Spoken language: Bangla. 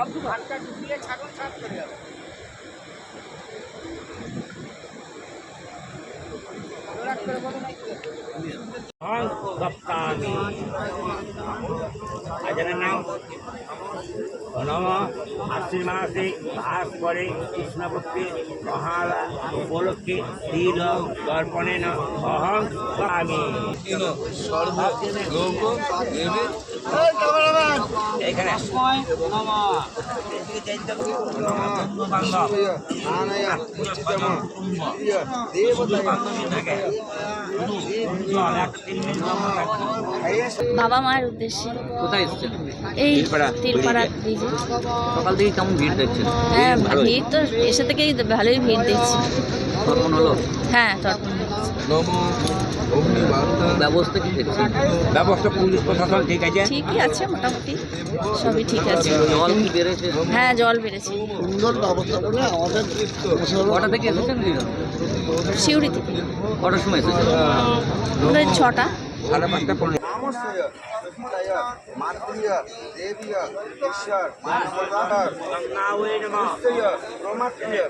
ভাতটা ডুবিয়ে ছাগল সাফ করে যাবে সপ্তামী আজনের নাম? নম আশ্বিন মাসে ভাস করে কৃষ্ণপক্ষে মহালা উপলক্ষে তিল দর্পণেন অহং স্বামী এখানে বাবা মায়ের উদ্দেশ্যে। কোথায় এসেছেন? এই ব্রিজে। সকাল থেকে কেমন ভিড় দেখছেন? হ্যাঁ ভিড় তো এসে থেকেই ভালোই ভিড় দেখছি। তর্পণ হলো? হ্যাঁ তর্পণ ব্যবস্থা কি ব্যবস্থা পুলিশ প্রশাসন ঠিক আছে? ঠিকই আছে মোটামুটি। সবই ঠিক আছে। জল কি বেড়েছে? হ্যাঁ জল বেড়েছে। কটা থেকে এসেছেন শিউরি থেকে। কটার সময় এসেছেন? ছটা। সাড়ে পাঁচটা পনেরো মাতৃয় দেবীয় ঈশ্বর মানবদার নাওয়ে নমঃ প্রমাত্রয়